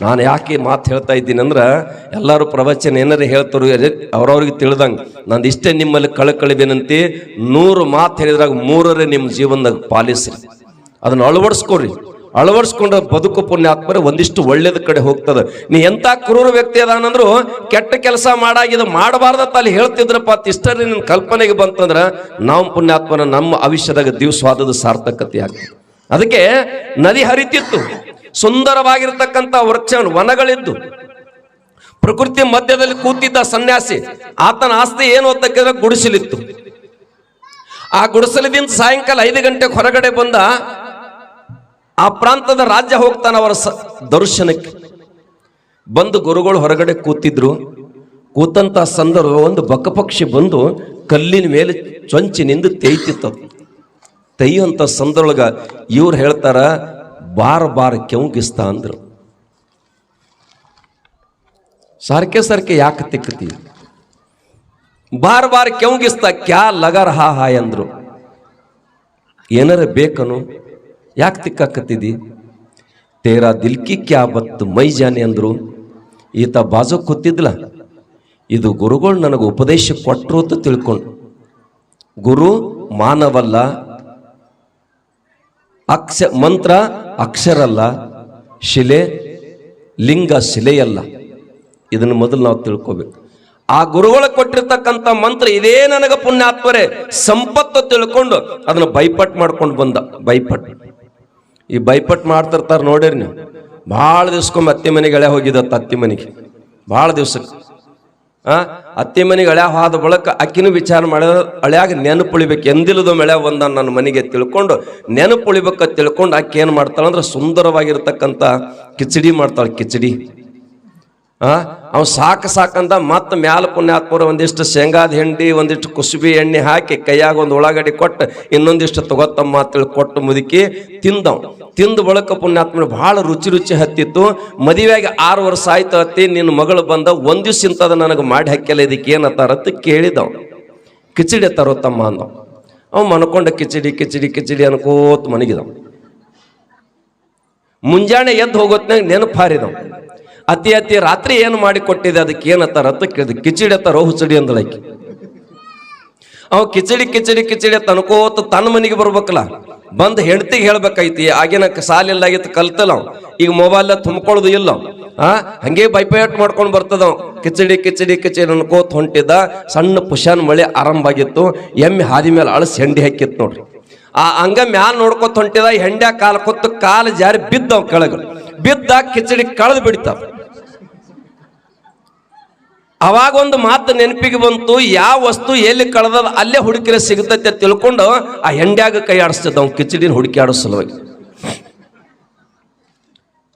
ನಾನು ಯಾಕೆ ಮಾತು ಹೇಳ್ತಾ ಇದ್ದೀನಿ ಅಂದ್ರೆ, ಎಲ್ಲರೂ ಪ್ರವಚನ ಏನಾರು ಹೇಳ್ತಾರೋ ಅವ್ರವ್ರಿಗೆ ತಿಳಿದಂಗೆ. ನಂದು ಇಷ್ಟೇ ನಿಮ್ಮಲ್ಲಿ ಕಳಕಳಿ ವಿನಂತಿ ನೂರು ಮಾತು ಹೇಳಿದ್ರಾಗ ಮೂರರೇ ನಿಮ್ಮ ಜೀವನದಾಗ ಪಾಲಿಸ್ರಿ. ಅದನ್ನ ಅಳವಡಿಸ್ಕೊರಿ. ಅಳವಡಿಸ್ಕೊಂಡ ಬದುಕು ಪುಣ್ಯಾತ್ಮರ ಒಂದಿಷ್ಟು ಒಳ್ಳೇದ ಕಡೆ ಹೋಗ್ತದೆ. ನೀ ಎಂತ ಕ್ರೂರ ವ್ಯಕ್ತಿ ಅದಾನಂದ್ರು ಕೆಟ್ಟ ಕೆಲಸ ಮಾಡಾಗಿದ ಮಾಡಬಾರ್ದತ್ತ ಅಲ್ಲಿ ಹೇಳ್ತಿದ್ರಪ್ಪ ಅಂತ ಇಷ್ಟರಿ ನಿನ್ನ ಕಲ್ಪನೆಗೆ ಬಂತಂದ್ರೆ, ನಾವು ಪುಣ್ಯಾತ್ಮನ ನಮ್ಮ ಆವಿಷ್ಯದಾಗ ದಿವಸವಾದದ ಸಾರ್ಥಕತೆ ಆಗ್ತದೆ. ಅದಕ್ಕೆ ನದಿ ಹರಿತಿತ್ತು. ಸುಂದರವಾಗಿರ್ತಕ್ಕಂಥ ವೃಕ್ಷ ವನಗಳಿದ್ದು, ಪ್ರಕೃತಿ ಮಧ್ಯದಲ್ಲಿ ಕೂತಿದ್ದ ಸನ್ಯಾಸಿ, ಆತನ ಆಸ್ತಿ ಏನು ಅಂತಕ್ಕಿದ್ರೆ ಗುಡಿಸಲಿತ್ತು. ಆ ಗುಡಿಸಲಿದಿಂದ ಸಾಯಂಕಾಲ ಐದು ಗಂಟೆಗೆ ಹೊರಗಡೆ ಬಂದ ಆ ಪ್ರಾಂತದ ರಾಜ್ಯ ಹೋಗ್ತಾನ ಅವರ ದರ್ಶನಕ್ಕೆ. ಬಂದು ಗುರುಗಳು ಹೊರಗಡೆ ಕೂತಿದ್ರು. ಕೂತಂತ ಸಂದರ್ಭ ಒಂದು ಬಕಪಕ್ಷಿ ಬಂದು ಕಲ್ಲಿನ ಮೇಲೆ ಚೊಂಚಿನಿಂದ ತೇಯ್ತಿತ್ತು. ತೆಯ್ಯುವಂತ ಸಂದರ್ಭ ಇವ್ರು ಹೇಳ್ತಾರ ಬಾರ ಬಾರ್ ಕೆಂಗಿಸ್ತಾ ಅಂದರು. ಸಾರ್ಕೆ ಸಾರ್ಕೆ ಯಾಕೆ ತಿಕ್ಕತಿ? ಬಾರ್ ಬಾರ್ ಕೆಂಗಿಸ್ತಾ ಕ್ಯಾ ಲಗರ್ ಹಾ ಹಾಯ್ ಅಂದರು. ಏನಾರ ಬೇಕನು? ಯಾಕೆ ತಿಕ್ಕಾಕತ್ತಿದಿ? ತೇರಾ ದಿಲ್ಕಿ ಕ್ಯಾ ಬತ್ತು ಮೈ ಜಾನೆ ಅಂದರು. ಈತ ಬಾಜು ಕೂತಿದ್ಲ. ಇದು ಗುರುಗಳು ನನಗೆ ಉಪದೇಶ ಕೊಟ್ರು ಅಂತ ತಿಳ್ಕೊಂಡು. ಗುರು ಮಾನವಲ್ಲ ಅಕ್ಷ ಮಂತ್ರ ಅಕ್ಷರ ಅಲ್ಲ ಶಿಲೆ, ಲಿಂಗ ಶಿಲೆಯಲ್ಲ. ಇದನ್ನು ಮೊದಲು ನಾವು ತಿಳ್ಕೋಬೇಕು. ಆ ಗುರುಗಳು ಕೊಟ್ಟಿರ್ತಕ್ಕಂಥ ಮಂತ್ರ ಇದೇ ನನಗೆ ಪುಣ್ಯಾತ್ಮರೇ, ಸಂಪತ್ತು ತಿಳ್ಕೊಂಡು ಅದನ್ನ ಬೈಪಟ್ ಮಾಡ್ಕೊಂಡು ಬಂದ ಬೈಪಟ್ ಈ ಬೈಪಟ್ ಮಾಡ್ತಿರ್ತಾರೆ ನೋಡಿರಿ ನೀವು. ಭಾಳ ದಿವ್ಸಕ್ಕೊಮ್ಮೆ ಅತ್ತಿ ಮನೆಗೆ ಎಳೆ ಹೋಗಿದ್ದ ಅತ್ತಿ ಮನೆಗೆ. ಭಾಳ ದಿವ್ಸಕ್ಕೆ. ಅತ್ತಿ ಮನೆಗೆ ಅಳ್ಯಾವ ಹಾದ ಬಳಕ ಅಕ್ಕಿನೂ ವಿಚಾರ ಹಳ್ಯಾಗ ನೆನಪು ಉಳಿಬೇಕು ಎಂದಿಲ್ಲದ ಮಳೆ ಒಂದ ನನ್ನ ಮನೆಗೆ ತಿಳ್ಕೊಂಡು ನೆನಪು ಉಳಿಬೇಕ ತಿಳ್ಕೊಂಡು ಆಕೆ ಏನು ಮಾಡ್ತಾಳೆ ಅಂದ್ರೆ ಕಿಚಡಿ ಮಾಡ್ತಾಳೆ ಕಿಚಡಿ. ಅವ್ ಸಾಕು ಸಾಕಂದ ಮತ್ತೆ ಮ್ಯಾಲ ಪುಣ್ಯಾತ್ಮರ ಒಂದಿಷ್ಟು ಶೇಂಗಾದ ಹಿಂಡಿ, ಒಂದಿಷ್ಟು ಕುಸುಬಿ ಎಣ್ಣೆ ಹಾಕಿ ಕೈಯಾಗ ಒಂದು ಉಳ್ಳಾಗಡ್ಡಿ ಕೊಟ್ಟು ಇನ್ನೊಂದಿಷ್ಟು ತಗೋತಮ್ಮ ಅಂತೇಳಿ ಕೊಟ್ಟು ಮುದುಕಿ ತಿಂದವ್. ತಿಂದ ಬಳಕ ಪುಣ್ಯಾತ್ಮರು ಭಾಳ ರುಚಿ ರುಚಿ ಹತ್ತಿತ್ತು. ಮದುವೆಯಾಗಿ ಆರು ವರ್ಷ ಆಯ್ತು ಅತ್ತಿ ನಿನ್ನ ಮಗಳು ಬಂದ ಒಂದ್ ದಿವ್ಸ ಇಂಥದ ನನಗೆ ಮಾಡಿ ಹಾಕ್ಯಲ್ಲ, ಇದಕ್ಕೆ ಏನತ್ತಾರತ್ತ ಕೇಳಿದವ್. ಕಿಚಡಿ ತರೋತಮ್ಮ ತಮ್ಮ ಅವ್. ಮನ್ಕೊಂಡ ಕಿಚಡಿ ಕಿಚಡಿ ಕಿಚಡಿ ಅನ್ಕೋತ ಮನಗಿದವ್. ಮುಂಜಾನೆ ಎದ್ದು ಹೋಗೋತ್ನಾಗ ನೆನಪು ಅತಿ ಅತಿ ರಾತ್ರಿ ಏನು ಮಾಡಿ ಕೊಟ್ಟಿದೆ, ಅದಕ್ಕೆ ಏನತ್ತಾರ ಅಂತ ಕೇಳಿದ? ಕಿಚಡಿ ಅತ್ತಾರೋ ಹುಚಡಿ ಅಂದಳಕ್ಕೆ ಅವ ಕಿಚಡಿ ಕಿಚಡಿ ಕಿಚಡಿ ತನ್ಕೋತ ತನ್ನ ಮನೆಗೆ ಬರ್ಬೇಕಲ್ಲ. ಬಂದು ಹೆಂಡತಿಗೆ ಹೇಳ್ಬೇಕೈತಿ ಆಗಿನ ಸಾಲಿಲ್ಲ ಆಗಿತ್ತು ಕಲ್ತಲ್ಲ. ಈಗ ಮೊಬೈಲ್ ತುಂಬ್ಕೊಳ್ಳೋದು ಇಲ್ಲ. ಆ? ಹಂಗೆ ಬೈಪೈಟ್ ಮಾಡ್ಕೊಂಡು ಬರ್ತದ ಕಿಚಡಿ ಕಿಚಡಿ ಕಿಚಡಿ ಅನ್ಕೋತ ಹೊಂಟಿದ್ದ, ಸಣ್ಣ ಪುಷಾನ್ ಮಳೆ ಆರಂಭ ಆಗಿತ್ತು. ಎಮ್ಮೆ ಹಾದಿ ಮೇಲೆ ಅಳಸ್ ಹೆಂಡಿ ಹಾಕಿತ್ತು ನೋಡ್ರಿ. ಆ ಹಂಗ ಮ್ಯಾಲ ನೋಡ್ಕೊತ ಹೊಂಟಿದ ಹೆಂಡ್ಯಾ ಕಾಲ್ ಕೊತ್ತು ಕಾಲು ಜಾರಿ ಬಿದ್ದವ್ ಕೆಳಗ. ಬಿದ್ದ ಕಿಚಡಿ ಕಳೆದು ಬಿಡ್ತಾವ. ಅವಾಗ ಒಂದು ಮಾತು ನೆನಪಿಗೆ ಬಂತು, ಯಾವ ವಸ್ತು ಎಲ್ಲಿ ಕಳೆದದ ಅಲ್ಲೇ ಹುಡುಕಿರೆ ಸಿಗ್ತೈತೆ ತಿಳ್ಕೊಂಡು ಆ ಹೆಂಡ್ಯಾಗ ಕೈ ಆಡಿಸ್ತಿದ್ದ ಅವ್ನು ಕಿಚಡಿನ ಹುಡುಕಿ ಆಡೋ ಸಲುವಾಗಿ.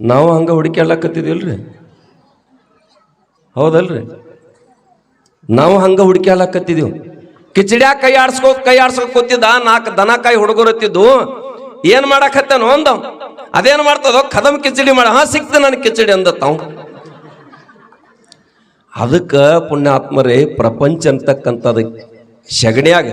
ನಾವು ಹಂಗ ಹುಡುಕಿ ಆಡ್ಲಕತ್ತಿದ್ವಿಲ್ರಿ ಹೌದಲ್ರಿ? ನಾವು ಹಂಗ ಹುಡುಕಿ ಆಡ್ಲಕತ್ತಿದೀವಿ ಕಿಚಡ್ಯಾಗ ಕೈ ಆಡ್ಸ್ಕೋ ಕೈ ಆಡ್ಸ್ಕೋ ಕೂತಿದ್ದ, ನಾಲ್ಕು ದನ ಕಾಯಿ ಹುಡುಗರತ್ತಿದ್ದು ಏನು ಮಾಡಕತ್ತೇನೋ ಅಂದವ್. ಅದೇನ್ ಮಾಡ್ತದೋ, ಕದಮ್ ಕಿಚಡಿ ಮಾಡ, ಹಾ, ಸಿಕ್ತ ನನಗೆ ಕಿಚಡಿ ಅಂದತ್ತಾವ್ ಅದಕ್ಕೆ ಪುಣ್ಯಾತ್ಮರೇ ಪ್ರಪಂಚ ಅಂತಕ್ಕಂಥದ್ದು ಶಗಣಿಯಾಗ,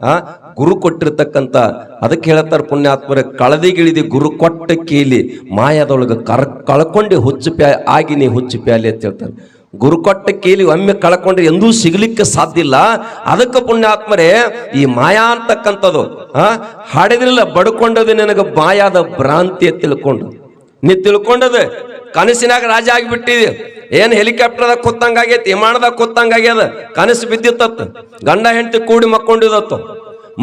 ಆ, ಗುರು ಕೊಟ್ಟಿರ್ತಕ್ಕಂಥ, ಅದಕ್ಕೆ ಹೇಳ್ತಾರೆ ಪುಣ್ಯಾತ್ಮರೇ, ಕಳದಿಗಿಳಿದಿ ಗುರು ಕೊಟ್ಟ ಕೀಲಿ ಮಾಯದೊಳಗೆ ಕರ್, ಕಳ್ಕೊಂಡು ಹುಚ್ಚು ಪ್ಯಾ, ಆಗಿ ನೀ ಹುಚ್ಚು ಪ್ಯಾಲಿ ಅಂತ ಹೇಳ್ತಾರೆ. ಗುರು ಕೊಟ್ಟ ಕೀಲಿ ಒಮ್ಮೆ ಕಳ್ಕೊಂಡ್ರೆ ಎಂದೂ ಸಿಗ್ಲಿಕ್ಕೆ ಸಾಧ್ಯ ಇಲ್ಲ. ಅದಕ್ಕೆ ಪುಣ್ಯಾತ್ಮರೇ, ಈ ಮಾಯಾ ಅಂತಕ್ಕಂಥದ್ದು, ಆ, ಹಾಡಿದ್ರಿಲ್ಲ, ಬಡ್ಕೊಂಡದು ನಿನಗೆ ಮಾಯಾದ ಭ್ರಾಂತಿ ತಿಳ್ಕೊಂಡು. ನೀ ತಿಳ್ಕೊಂಡದ ಕನಸಿನಾಗ ರಾಜ ಆಗಿಬಿಟ್ಟಿದೆ ಏನ್ ಹೆಲಿಕಾಪ್ಟರ್ದಾಗ ಕೂತಂಗಾಗೈತಿ ವಿಮಾನದಾಗ ಕೂತಂಗಾಗ್ಯದ ಕನಸು ಬಿದ್ದಿತ್ತತ್ತ ಗಂಡ, ಹೆಂಡತಿ ಕೂಡಿ ಮಕ್ಕೊಂಡಿದತ್ತು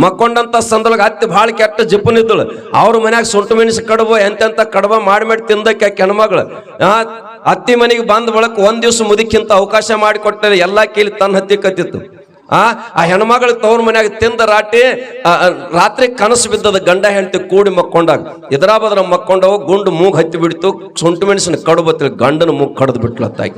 ಮಕ್ಕೊಂಡಂತ ಸಂದರ್ಭ ಹತ್ತಿ ಭಾಳ ಕೆಟ್ಟ ಜಿಪ್ಪನಿದ್ದಳು ಅವ್ರ ಮನ್ಯಾಗ ಸುಂಟು ಮೆಣಸು ಕಡುಬು, ಎಂತೆಂತ ಕಡುಬ ಮಾಡಿ ಮಾಡಿ ತಿಂದಕ್ಕೆ ಕೆಣಮಗಳು ಅತ್ತಿ ಮನೆಗೆ ಬಂದ ಬಳಕ ಒಂದ್ ದಿವ್ಸ ಮುದಿಕ್ಕಿಂತ ಅವಕಾಶ ಮಾಡಿ ಕೊಟ್ಟರೆ ಎಲ್ಲಾ ಕೀಲಿ ತನ್ನ ಹತ್ತಿ ಕತ್ತಿತ್ತು. ಆ ಆ ಹೆಣ್ಮಗಳು ತವ್ರ ಮನ್ಯಾಗ ತಿಂದ ರಾಟಿ ರಾತ್ರಿ ಕನಸು ಬಿದ್ದದ ಗಂಡ ಹೆಂಡತಿ ಕೂಡಿ ಮಕ್ಕೊಂಡಾಗ ಎದರ ಬದ್ರ ಮಕ್ಕೊಂಡವು, ಗುಂಡು ಮೂಗ್ ಹತ್ತಿ ಬಿಡ್ತು, ಸುಂಟು ಮೆಣಸಿನ ಕಡು ಗಂಡನ ಮೂಗ್ ಕಡ್ದು ಬಿಟ್ಲ ತಾಯಿ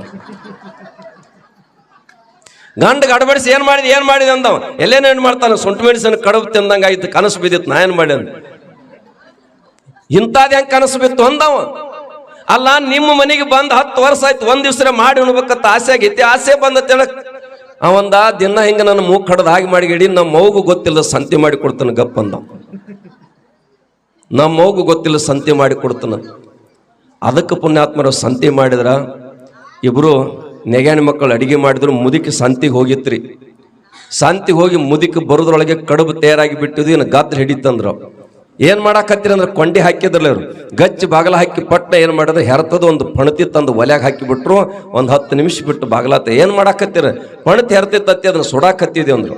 ಗಂಡ ಗಡಬಡಿಸಿ ಏನ್ ಮಾಡಿದ ಏನ್ ಮಾಡಿದ ಅಂದವ. ಎಲ್ಲೇನ ಏನ್ ಮಾಡ್ತಾನ, ಸೊಂಟು ಮೆಣಸಿನ ಕಡುಬು ತಿಂದಂಗ ಆಯ್ತು, ಕನಸು ಬಿದ್ದಿತ್ತು, ನಾ ಏನ್ ಮಾಡ್ಯಾನ ಇಂಥದ್ ಹೆಂಗ್ ಕನಸು ಬಿತ್ತು ಅಂದವ. ಅಲ್ಲ, ನಿಮ್ಮ ಮನೆಗೆ ಬಂದ್ ಹತ್ತು ವರ್ಷ ಆಯ್ತು, ಒಂದ್ ದಿವ್ಸ ಮಾಡಿ ಉಣ್ಬೇಕಂತ ಆಸೆ ಆಗೈತಿ ಆಸೆ ಬಂದ ಅವಂದ ದಿನ ಹಿಂಗ ನನ್ನ ಮೂಗ್ ಕಡ್ದು ಹಾಗೆ ಮಾಡಿಗಿಡಿ ನಮ್ಮ ಮೌಗು ಗೊತ್ತಿಲ್ಲ ಸಂತೆ ಮಾಡಿ ಕೊಡ್ತಾನೆ, ಗಪ್ ಅಂದ ನಮ್ಮ ಮೌಗು ಗೊತ್ತಿಲ್ಲ ಸಂತೆ ಮಾಡಿ ಕೊಡ್ತಾನೆ. ಅದಕ್ಕೆ ಪುಣ್ಯಾತ್ಮರು ಸಂತೆ ಮಾಡಿದ್ರ, ಇಬ್ರು ನೆಗ್ಯಾನ ಮಕ್ಕಳು ಅಡಿಗೆ ಮಾಡಿದ್ರು, ಮುದುಕಿ ಸಂತಿಗೆ ಹೋಗಿತ್ರಿ. ಸಂತಿಗೆ ಹೋಗಿ ಮುದುಕಿ ಬರೋದ್ರೊಳಗೆ ಕಡುಬು ತಯಾರಾಗಿ ಬಿಟ್ಟಿದ್ದು, ಇನ್ನು ಗಾತ್ರ ಹಿಡಿತಂದ್ರು. ಏನ್ ಮಾಡಾಕತ್ತೀರಿ ಅಂದ್ರೆ ಕೊಂಡಿ ಹಾಕಿದ್ರಲ್ಲ ಇವ್ರು. ಗಚ್ಚಿ ಬಾಗಲ ಹಾಕಿ ಪಟ್ಟ ಏನ್ ಮಾಡಿದ್ರೆ ಹೆರ್ತದ ಒಂದು ಪಣತಿ ತಂದು ಒಲ್ಯಾಗ ಹಾಕಿ ಬಿಟ್ರು ಒಂದು ಹತ್ತು ನಿಮಿಷ ಬಿಟ್ಟು ಬಾಗಲಾತ. ಏನ್ ಮಾಡಾಕತ್ತೀರ? ಪಣತಿ ಹೆರ್ತಿತ್ತತ್ತಿ, ಅದನ್ನ ಸುಡಾಕತ್ತಿದ್ವಿ ಅಂದ್ರು.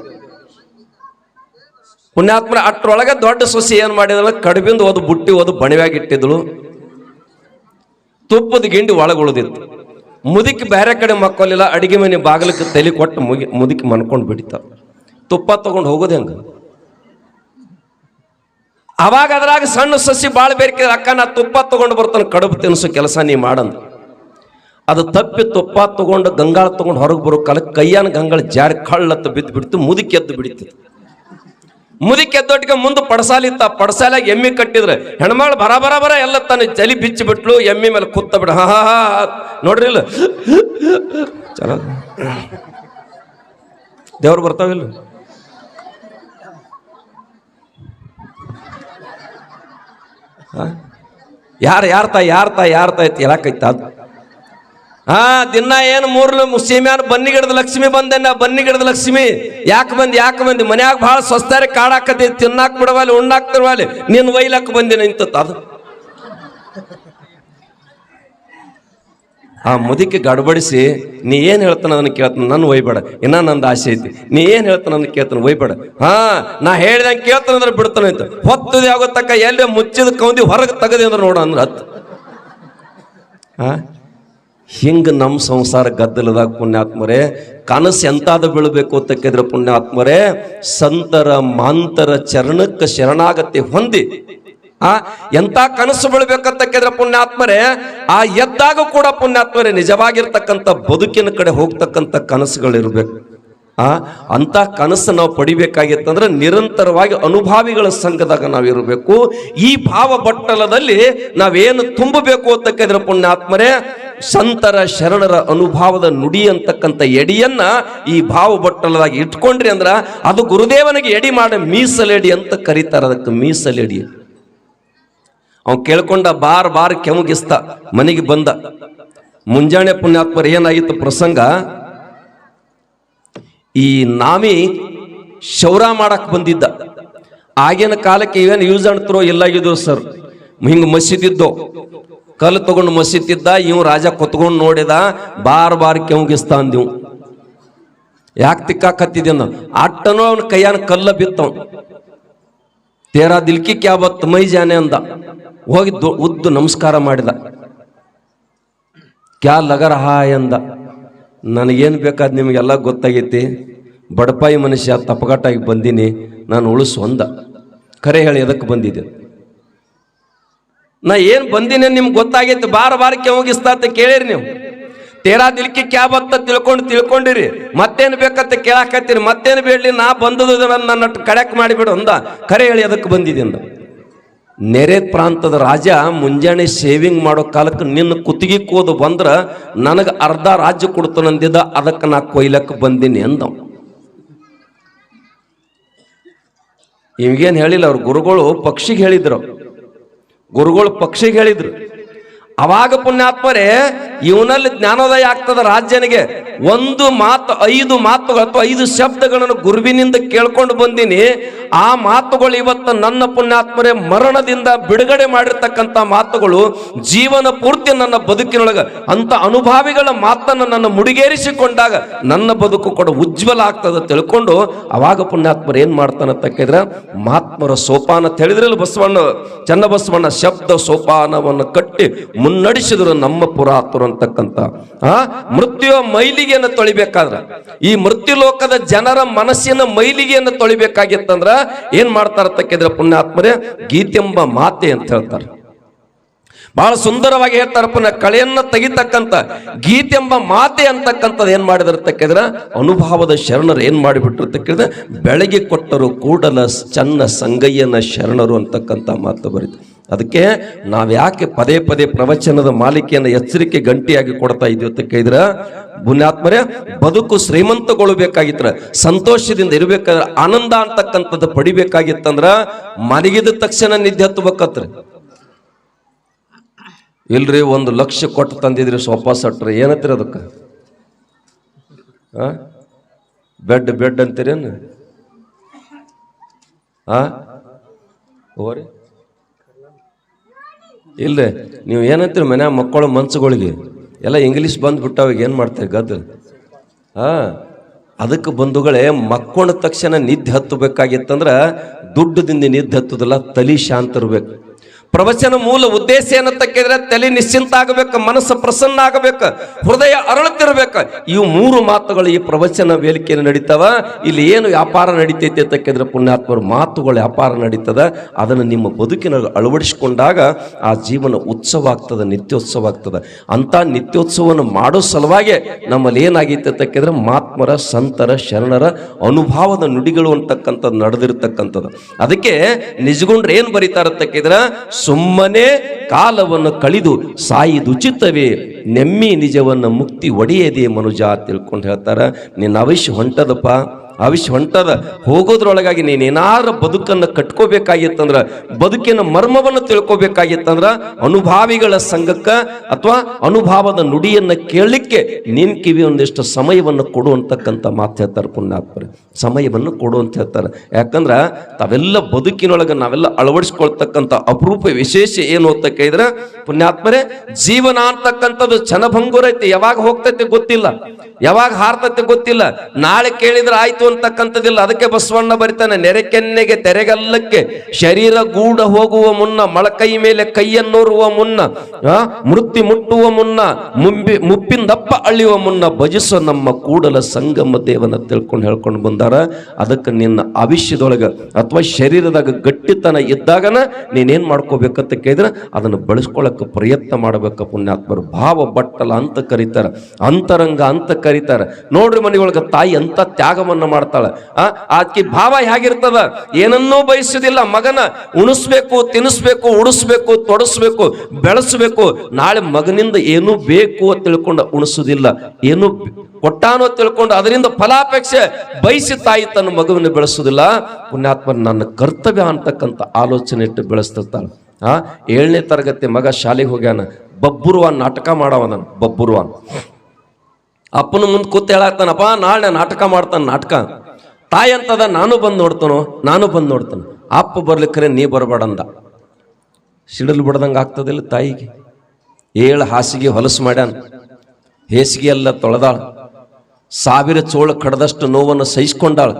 ಪುಣ್ಯಾತ್ಮರ ಅಟ್ರೊಳಗೆ ದೊಡ್ಡ ಸೊಸಿ ಏನ್ ಮಾಡಿದ್ರಲ್ಲ ಕಡಿಬಿಂದು ಓದು, ಬುಟ್ಟಿ ಓದು ಇಟ್ಟಿದ್ಳು. ತುಪ್ಪದ ಗಿಂಡಿ ಒಳಗೆ ಉಳಿದಿತ್ತು ಮುದುಕಿ ಬೇರೆ ಕಡೆ ಮಕ್ಕಳಿಲ್ಲ ಅಡಿಗೆ ಮನೆ ಬಾಗಿಲಕ್ಕೆ ತಲೆ ಕೊಟ್ಟು ಮುಗಿ ಮುದುಕಿ ಮನ್ಕೊಂಡು ಬಿಡಿತಾರ ತುಪ್ಪ ತಗೊಂಡು ಹೋಗೋದು ಹೆಂಗ? ಅವಾಗ ಅದ್ರಾಗ ಸಣ್ಣ ಸಸಿ ಬಾಳ ಬೇರೆ ಅಕ್ಕ ನಾ ತುಪ್ಪ ತಗೊಂಡು ಬರ್ತಾನೆ, ಕಡುಬು ತಿನ್ಸೋ ಕೆಲಸ ನೀ ಮಾಡಂದ. ಅದು ತಪ್ಪಿ ತುಪ್ಪ ತಗೊಂಡು ಗಂಗಾಳ ತಗೊಂಡು ಹೊರಗೆ ಬರೋ ಕಾಲಕ್ಕೆ ಕೈಯಾನ ಗಂಗಾಳ ಜಾರಿ ಕಳ್ಳತ್ತ ಬಿದ್ದು ಬಿಡ್ತು ಮುದುಕಿ ಎದ್ದು ಬಿಡಿತಿತ್ತು ಮುಂದೆ ಪಡಸಾಲಿತ್ತ ಪಡಸಾಲಾಗ ಎಮ್ಮಿ ಕಟ್ಟಿದ್ರೆ ಹೆಣ್ಮಗಳು ಬರ ಬರ ಬರ ಎಲ್ಲ ತನ್ನ ಜಲಿ ಬಿಚ್ಚಿ ಬಿಟ್ಲು ಎಮ್ಮಿ ಮೇಲೆ ಕುತ್ತ ಬಿಡ, ಹಾ ಹಾ ಹಾ, ನೋಡ್ರಿ ಇಲ್ಲ. ಚಲೋ. ದೇವ್ರು ಬರ್ತಾವಿಲ್ಲ ಯಾರ ಯಾರ ತಾಯಿ ಯಾರ ತಾಯಿ ಯಾರ ತಾಯಿ ಹೇಳಕೈತ ಅದು. ಹಾ, ದಿನ ಏನು ಮೂರ್ಲು ಸೀಮ್ಯಾನ ಬನ್ನಿ ಗಿಡದ ಲಕ್ಷ್ಮಿ ಬಂದೆನ್ನ ಬನ್ನಿ ಗಿಡದ ಲಕ್ಷ್ಮಿ. ಯಾಕೆ ಬಂದು, ಯಾಕೆ ಬಂದಿ? ಮನ್ಯಾಗ ಭಾಳ ಸ್ವಸ್ತಾರೆ ಕಾಡಾಕತಿ ತಿನ್ನಾಕ್ ಬಿಡವಲ್ಲಿ, ಉಣ್ಣಾಕ್ ತಿರುವಲ್ಲಿ ನಿನ್ ಬಂದಿನ ಇಂತ ಅದು. ಆ ಮುದುಕಿ ಗಡಬಡಿಸಿ, ನೀ ಏನು ಹೇಳ್ತಾನ ಅದನ್ನ ಕೇಳ್ತಾನ? ನನ್ನ ಒಯ್ಬೇಡ. ಇನ್ನ ನಂದು ಆಸೆ ಐತಿ. ನೀ ಏನು ಹೇಳ್ತಾನ ಅದನ್ನು ಕೇಳ್ತಾನೆ? ಒಯ್ಬೇಡ. ಹಾ, ನಾ ಹೇಳ್ದಂಗೆ ಕೇಳ್ತಾನ ಅಂದ್ರೆ ಬಿಡ್ತಾನೆ ಅಂತ ಹೊತ್ತದ ಎಲ್ಲಿ ಮುಚ್ಚಿದ ಕೌಂದಿ ಹೊರಗೆ ತೆಗದಿ ಅಂದ್ರೆ ನೋಡ ಅಂದ್ರೆ ಹತ್ತು ಹಾ, ಹಿಂಗ ನಮ್ಮ ಸಂಸಾರ ಗದ್ದಲದಾಗ ಪುಣ್ಯಾತ್ಮರೇ, ಕನಸು ಎಂತಾದ ಬೀಳಬೇಕು ತಕ್ಕಿದ್ರೆ ಪುಣ್ಯಾತ್ಮರೇ, ಸಂತರ, ಮಾಂತರ ಚರಣಕ್ಕೆ ಶರಣಾಗತಿ ಹೊಂದಿ ಆ, ಎಂತ ಕನಸು ಬೀಳ್ಬೇಕಂತಕ್ಕಿದ್ರೆ ಪುಣ್ಯಾತ್ಮರೇ, ಆ ಎದ್ದಾಗ ಕೂಡ ಪುಣ್ಯಾತ್ಮರೇ ನಿಜವಾಗಿರ್ತಕ್ಕಂಥ ಬದುಕಿನ ಕಡೆ ಹೋಗ್ತಕ್ಕಂಥ ಕನಸುಗಳಿರ್ಬೇಕು ಆ ಅಂತ ಕನಸು ನಾವು ಪಡಿಬೇಕಾಗಿತ್ತಂದ್ರೆ ನಿರಂತರವಾಗಿ ಅನುಭಾವಿಗಳ ಸಂಘದಾಗ ನಾವು ಇರಬೇಕು. ಈ ಭಾವ ಬಟ್ಟಲದಲ್ಲಿ ನಾವೇನು ತುಂಬಬೇಕು ಅಂತ ಕೇಳಿದ್ರೆ ಪುಣ್ಯಾತ್ಮರೇ, ಸಂತರ ಶರಣರ ಅನುಭಾವದ ನುಡಿ ಅಂತಕ್ಕಂಥ ಎಡಿಯನ್ನ ಈ ಭಾವ ಬಟ್ಟಲದಾಗಿ ಇಟ್ಕೊಂಡ್ರಿ ಅಂದ್ರ ಅದು ಗುರುದೇವನಿಗೆ ಎಡಿ ಮಾಡಿ, ಮೀಸಲೆಡಿ ಅಂತ ಕರೀತಾರೆ ಅದಕ್ಕೆ ಮೀಸಲೆಡಿ. ಅವ್ ಕೇಳ್ಕೊಂಡ ಬಾರ್ ಬಾರ್ ಕೆಮಗಿಸ್ತ ಮನೆಗೆ ಬಂದ. ಮುಂಜಾನೆ ಪುಣ್ಯಾತ್ಮರ ಏನಾಗಿತ್ತು ಪ್ರಸಂಗ? ಈ ನಾಮಿ ಶೌರ ಮಾಡಕ್ ಬಂದಿದ್ದ. ಆಗಿನ ಕಾಲಕ್ಕೆ ಇವೇನು ಯೂಸ್ ಅಂಡ್ ಥ್ರೋ ಇಲ್ಲಾಗಿದ್ದು ಸರ್. ಹಿಂಗೆ ಮಸೀದಿದ್ದು ಕಲ್ಲು ತಗೊಂಡು ಮಸೀತಿದ್ದ ಇವ್ ರಾಜ ಕೊತ್ಕೊಂಡು ನೋಡಿದ, ಬಾರ್ ಬಾರ್ ಕೆಂಗಿಸ್ತ ಅಂದಿವ್ ಯಾಕೆ ತಿಕ್ಕಾಕತ್ತಿದ್ದ ಅಟ್ಟನೋ ಅವನ ಕೈಯಾನ ಕಲ್ಲ ಬಿತ್ತವ್. ತೇರಾ ದಿಲ್ಕಿ ಕ್ಯಾಬತ್ ಮೈ ಜಾನೆ ಅಂದ. ಹೋಗಿ ಉದ್ದು ನಮಸ್ಕಾರ ಮಾಡಿದ. ಕ್ಯಾ ಲಗರ ಹಾಯ್ ಅಂದ ನನಗೇನು ಬೇಕಾದ ನಿಮಗೆಲ್ಲ ಗೊತ್ತಾಗೈತಿ. ಬಡಪಾಯಿ ಮನುಷ್ಯ ತಪ್ಪಗಟ್ಟಾಗಿ ಬಂದೀನಿ, ನಾನು ಉಳಿಸು ಅಂದ. ಕರೆ ಹೇಳಿ ಎದಕ್ಕೆ ಬಂದಿದ್ದೆ? ನಾ ಏನು ಬಂದೀನಿ ನಿಮ್ಗೆ ಗೊತ್ತಾಗೈತಿ, ಬಾರ ಬಾರಕ್ಕೆ ಹೋಗಿಸ್ತಾ ಅಂತ ಕೇಳಿರಿ ನೀವು. ತೇರಾ ದಿಲ್ಕಿ ಕ್ಯಾಬ್ ಅಂತ ತಿಳ್ಕೊಂಡು ತಿಳ್ಕೊಂಡಿರಿ. ಮತ್ತೇನು ಬೇಕಂತ ಕೇಳಾಕತ್ತೀರಿ ಮತ್ತೇನು ಬೇಡಲಿ, ನಾ ಬಂದದು ನನ್ನ ಕಡೆಕ್ ಮಾಡಿಬಿಡು ಅಂದ. ಕರೆ ಹೇಳಿ ಅದಕ್ಕೆ ಬಂದಿದೆ ಅಂದ. ನೆರೆ ಪ್ರಾಂತದ ರಾಜ ಮುಂಜಾನೆ ಶೇವಿಂಗ್ ಮಾಡೋ ಕಾಲಕ್ಕೆ ನಿನ್ನ ಕುತ್ತಿಗೆ ಕೋದು ಬಂದ್ರೆ ನನಗೆ ಅರ್ಧ ರಾಜ್ಯ ಕೊಡ್ತಾನಂದಿದ್ದ, ಅದಕ್ಕೆ ನಾ ಕೊಯ್ಲಕ್ಕೆ ಬಂದೀನಿ ಅಂದವ. ಇವಾಗೇನು ಹೇಳಿಲ್ಲ, ಅವ್ರು ಗುರುಗಳು ಪಕ್ಷಿಗೆ ಹೇಳಿದ್ರು. ಗುರುಗಳು ಪಕ್ಷಿಗೆ ಹೇಳಿದ್ರು. ಅವಾಗ ಪುಣ್ಯಾತ್ಮರೇ, ಇವನಲ್ಲಿ ಜ್ಞಾನೋದಯ ಆಗ್ತದ ರಾಜ್ಯನಿಗೆ. ಒಂದು ಮಾತು, ಐದು ಮಾತುಗಳು ಅಥವಾ ಐದು ಶಬ್ದಗಳನ್ನು ಗುರುವಿನಿಂದ ಕೇಳ್ಕೊಂಡು ಬಂದೀನಿ. ಆ ಮಾತುಗಳು ಇವತ್ತು ನನ್ನ ಪುಣ್ಯಾತ್ಮರೇ ಮರಣದಿಂದ ಬಿಡುಗಡೆ ಮಾಡಿರ್ತಕ್ಕಂಥ ಮಾತುಗಳು, ಜೀವನ ಪೂರ್ತಿ ನನ್ನ ಬದುಕಿನೊಳಗೆ ಅಂತ ಅನುಭಾವಿಗಳ ಮಾತನ್ನು ನನ್ನ ಮುಡಿಗೇರಿಸಿಕೊಂಡಾಗ ನನ್ನ ಬದುಕು ಕೂಡ ಉಜ್ವಲ ಆಗ್ತದೆ ತಿಳ್ಕೊಂಡು ಅವಾಗ ಪುಣ್ಯಾತ್ಮರು ಏನು ಮಾಡ್ತಾನೆ ತಕ್ಕಿದ್ರೆ ಮಹಾತ್ಮರ ಸೋಪಾನ ಅಂತ ಹೇಳಿದ್ರಲ್ಲ ಬಸವಣ್ಣ, ಚನ್ನಬಸವಣ್ಣ ಶಬ್ದ ಸೋಪಾನವನ್ನು ಕಟ್ಟಿ ಮುನ್ನಡೆಸಿದ್ರು ನಮ್ಮ ಪುರಾತರು ಅಂತಕ್ಕಂಥ. ಆ, ಮೃತ್ಯು ಮೈಲಿಗೆಯನ್ನು ತೊಳಿಬೇಕಾದ್ರ. ಈ ಮೃತ್ಯು ಲೋಕದ ಜನರ ಮನಸ್ಸಿನ ಮೈಲಿಗೆಯನ್ನು ತೊಳಿಬೇಕಾಗಿತ್ತಂದ್ರ ಏನ್ ಮಾಡ್ತಾರ ತಕ್ಕಿದ್ರೆ ಪುಣ್ಯಾತ್ಮರೇ, ಗೀತೆಂಬ ಮಾತೆ ಅಂತ ಹೇಳ್ತಾರೆ. ಬಹಳ ಸುಂದರವಾಗಿ ಹೇಳ್ತಾರೆ ಪುನಃ ಕಳೆಯನ್ನ ತೆಗಿತಕ್ಕಂಥ, ಗೀತೆಂಬ ಮಾತೆ ಅಂತಕ್ಕಂಥದ್ದು ಏನ್ ಮಾಡಿದ್ರು ತಕ್ಕಿದ್ರ ಅನುಭವದ ಶರಣರು ಏನ್ ಮಾಡಿಬಿಟ್ರು ತಕ್ಕಿದ್ರೆ ಬೆಳಗ್ಗೆ ಕೊಟ್ಟರು ಕೂಡಲ ಚನ್ನ ಸಂಗಯ್ಯನ ಶರಣರು ಅಂತಕ್ಕಂಥ ಮಾತು ಬರೀತು. ಅದಕ್ಕೆ ನಾವು ಯಾಕೆ ಪದೇ ಪದೇ ಪ್ರವಚನದ ಮಾಲಿಕೆಯನ್ನು ಎಚ್ಚರಿಕೆ ಗಂಟಿಯಾಗಿ ಕೊಡ್ತಾ ಇದೀವಿ ಅಂತ ಕೈದ್ರ ಪುಣ್ಯಾತ್ಮರೇ, ಬದುಕು ಶ್ರೀಮಂತಗೊಳ್ಬೇಕಾಗಿತ್ರ ಸಂತೋಷದಿಂದ ಇರ್ಬೇಕಾದ್ರೆ, ಆನಂದ ಅಂತಕ್ಕಂಥದ್ದು ಪಡಿಬೇಕಾಗಿತ್ತಂದ್ರ ಮನಗಿದ ತಕ್ಷಣ ನಿದ್ದೆ ಹತ್ತಬೇಕತ್ರಿ. ಇಲ್ರಿ, ಒಂದು ಲಕ್ಷ ಕೊಟ್ಟು ತಂದಿದ್ರಿ ಸೋಫಾ ಸಟ್ರಿ ಏನತ್ರಿ ಅದಕ್ಕೆ? ಬೆಡ್ ಬೆಡ್ ಅಂತೀರೇನು? ಆ? ಓರಿ ಇಲ್ರಿ ನೀವು ಏನಂತೀರಿ ಮನ್ಯಾಗ ಮಕ್ಕಳು ಮನ್ಸುಗಳಿಗೆ? ಎಲ್ಲ ಇಂಗ್ಲೀಷ್ ಬಂದು ಈಗ ಏನು ಮಾಡ್ತೀರಿ ಗದ್ದು ಹಾಂ, ಅದಕ್ಕೆ ಬಂಧುಗಳೇ ಮಕ್ಕೊಂಡ ತಕ್ಷಣ ನಿದ್ದೆ ಹತ್ತಬೇಕಾಗಿತ್ತಂದ್ರೆ ದುಡ್ಡದಿಂದ ನಿದ್ದೆ ಹತ್ತದಲ್ಲ, ತಲೆ ಶಾಂತ ಇರ್ಬೇಕು. ಪ್ರವಚನ ಮೂಲ ಉದ್ದೇಶ ಏನಂತ ಕೇಳಿದ್ರೆ ತಲೆ ನಿಶ್ಚಿಂತ ಆಗಬೇಕು, ಮನಸ್ಸು ಪ್ರಸನ್ನ ಆಗಬೇಕು, ಹೃದಯ ಅರಳುತ್ತಿರಬೇಕು. ಇವು ಮೂರು ಮಾತುಗಳು ಈ ಪ್ರವಚನ ವೇದಿಕೆಯಲ್ಲಿ ನಡೀತಾವ. ಇಲ್ಲಿ ಏನು ವ್ಯಾಪಾರ ನಡೀತೈತೆ ಅಂತ ಕೇಳಿದ್ರೆ ಪುಣ್ಯಾತ್ಮರು ಮಾತುಗಳು ವ್ಯಾಪಾರ ನಡೀತದ. ಅದನ್ನು ನಿಮ್ಮ ಬದುಕಿನ ಅಳವಡಿಸಿಕೊಂಡಾಗ ಆ ಜೀವನ ಉತ್ಸವ ಆಗ್ತದೆ, ನಿತ್ಯೋತ್ಸವ ಆಗ್ತದೆ. ಅಂತ ನಿತ್ಯೋತ್ಸವವನ್ನು ಮಾಡೋ ಸಲುವಾಗಿ ನಮ್ಮಲ್ಲಿ ಏನಾಗೈತೆ ಅಂತ ಕೇಳಿದ್ರೆ ಮಾತ್ಮರ, ಸಂತರ, ಶರಣರ ಅನುಭವದ ನುಡಿಗಳು ಅಂತಕ್ಕಂಥದ್ದು ನಡೆದಿರ್ತಕ್ಕಂಥದ್ದು. ಅದಕ್ಕೆ ನಿಜಗೊಂಡ್ರೆ ಏನು ಬರೀತಾರ ಕೇಳಿದ್ರೆ ಸುಮ್ಮನೆ ಕಾಲವನ್ನು ಕಳಿದು ಸಾಯಿದುಚಿತವೇ ನೆಮ್ಮಿ ನಿಜವನ್ನು ಮುಕ್ತಿ ಒಡೆಯದೆ ಮನುಜ ತಿಳ್ಕೊಂಡು ಹೇಳ್ತಾರ ನಿನ್ನ ಅವಶ್ಯ ಹೊಂಟದಪ್ಪ. ಅವಶ್ಯ ಹೊಂಟದ ಹೋಗೋದ್ರೊಳಗಾಗಿ ನೀನೇನಾರ ಬದುಕನ್ನು ಕಟ್ಕೋಬೇಕಾಗಿತ್ತಂದ್ರೆ, ಬದುಕಿನ ಮರ್ಮವನ್ನು ತಿಳ್ಕೋಬೇಕಾಗಿತ್ತಂದ್ರೆ, ಅನುಭಾವಿಗಳ ಸಂಘಕ್ಕೆ ಅಥವಾ ಅನುಭಾವದ ನುಡಿಯನ್ನು ಕೇಳಲಿಕ್ಕೆ ನೀನ್ ಕಿವಿ ಒಂದಿಷ್ಟು ಸಮಯವನ್ನು ಕೊಡು ಅಂತಕ್ಕಂಥ ಮಾತು ಹೇಳ್ತಾರೆ ಪುಣ್ಯಾತ್ಮರು. ಸಮಯವನ್ನು ಕೊಡು ಅಂತ ಹೇಳ್ತಾರೆ. ಯಾಕಂದ್ರೆ ತಾವೆಲ್ಲ ಬದುಕಿನೊಳಗೆ ನಾವೆಲ್ಲ ಅಳವಡಿಸ್ಕೊಳ್ತಕ್ಕಂಥ ಅಪರೂಪ ವಿಶೇಷ ಏನು ಅಂತ ಕೇಳಿದ್ರೆ, ಪುಣ್ಯಾತ್ಮರೇ, ಜೀವನ ಅಂತಕ್ಕಂಥದ್ದು ಐತಿ ಯಾವಾಗ ಹೋಗ್ತೈತೆ ಗೊತ್ತಿಲ್ಲ. ಯಾವಾಗ ಹಾರ್ತೈತೆ ಗೊತ್ತಿಲ್ಲ. ನಾಳೆ ಕೇಳಿದ್ರೆ ಆಯ್ತು ಅಂತಕ್ಕಂಥದ್ದಿಲ್ಲ. ಅದಕ್ಕೆ ಬಸವಣ್ಣ ಬರಿತಾನೆ, ನೆರೆಕೆನ್ನೆಗೆ ತೆರೆಗಲ್ಲಕ್ಕೆ ಶರೀರ ಗೂಡ ಹೋಗುವ ಮುನ್ನ ಮಳಕೈ ಮೇಲೆ ಕೈಯನ್ನೋರುವ ಮುನ್ನ ಮೃತ್ಯು ಮುಟ್ಟುವ ಮುನ್ನ, ಮುಂಬಿ, ಮುಪ್ಪಿಂದಪ್ಪ ಅಳಿಯುವ ಮುನ್ನ ಭಜಿಸೋ ನಮ್ಮ ಕೂಡಲ ಸಂಗಮ ದೇವನ ತಿಳ್ಕೊಂಡು ಹೇಳ್ಕೊಂಡು ಬಂದಾರ. ಅದಕ್ಕೆ ನಿನ್ನ ಆವಿಷ್ಯದೊಳಗೆ ಅಥವಾ ಶರೀರದಾಗ ಗಟ್ಟಿತನ ಇದ್ದಾಗನ ನೀನೇನ್ ಮಾಡ್ಕೋಬೇಕಂತ ಕೇಳಿದ್ರೆ, ಅದನ್ನು ಬೆಳೆಸ್ಕೊಳ್ಳಕ್ಕೆ ಪ್ರಯತ್ನ ಮಾಡಬೇಕು ಪುಣ್ಯಾತ್ಮರು. ಭಾವ ಬಟ್ಟಲ ಅಂತ ಕರೀತಾರ, ಅಂತರಂಗ ಅಂತ ಕರೀತಾರ. ನೋಡ್ರಿ ಮನೆಯೊಳಗ ತಾಯಿ ಅಂತ ತ್ಯಾಗವನ್ನ ಮಾಡ್ತಾಳ. ಆ, ಆಕಿ ಭಾವ ಹೇಗಿರ್ತದ? ಏನನ್ನೂ ಬಯಸುದಿಲ್ಲ. ಮಗನ ಉಣಿಸ್ಬೇಕು, ತಿನ್ನಿಸ್ಬೇಕು, ಉಡಿಸ್ಬೇಕು, ತೊಡಸ್ಬೇಕು, ಬೆಳೆಸ್ಬೇಕು. ನಾಳೆ ಮಗನಿಂದ ಏನು ಬೇಕು ಅಂತ ತಿಳ್ಕೊಂಡು ಉಣಿಸುದಿಲ್ಲ. ಏನು ಕೊಟ್ಟಾನೋ ತಿಳ್ಕೊಂಡು ಅದರಿಂದ ಫಲಾಪೇಕ್ಷೆ ಬಯಸಿ ತಾಯಿ ತನ್ನ ಮಗುವನ್ನು ಬೆಳೆಸುದಿಲ್ಲ. ಪುಣ್ಯಾತ್ಮ ನನ್ನ ಕರ್ತವ್ಯ ಅಂತಕ್ಕಂಥ ಆಲೋಚನೆ ಇಟ್ಟು ಬೆಳೆಸ್ತಿರ್ತಾಳೆ ಆ, ಏಳನೇ ತರಗತಿ ಮಗ ಶಾಲೆಗೆ ಹೋಗ್ಯಾನ. ಬಬ್ಬುರುವಾನ್ ನಾಟಕ ಮಾಡವನ ಬಬ್ಬುರುವಾನ್. ಅಪ್ಪನ ಮುಂದೆ ಕೂತ್ ಹೇಳಾಕ್ತಾನಪ್ಪ ನಾಳೆ ನಾಟಕ ಮಾಡ್ತಾನೆ ನಾಟಕ. ತಾಯಿ ಅಂತದ, ನಾನು ಬಂದು ನೋಡ್ತಾನೋ, ನಾನು ಬಂದು ನೋಡ್ತಾನೆ. ಅಪ್ಪ ಬರ್ಲಿಕ್ಕರೆ ನೀ ಬರಬೇಡಂದ ಸಿಡಿಲು ಬಿಡ್ದಂಗೆ ಆಗ್ತದಿಲ್ಲ ತಾಯಿಗೆ. ಏಳು ಹಾಸಿಗೆ ಹೊಲಸು ಮಾಡ್ಯಾನ. ಹೇಸಿಗೆ ಎಲ್ಲ ತೊಳೆದಾಳ. ಸಾವಿರ ಚೋಳ ಕಡದಷ್ಟು ನೋವನ್ನು ಸಹಿಸ್ಕೊಂಡಾಳ.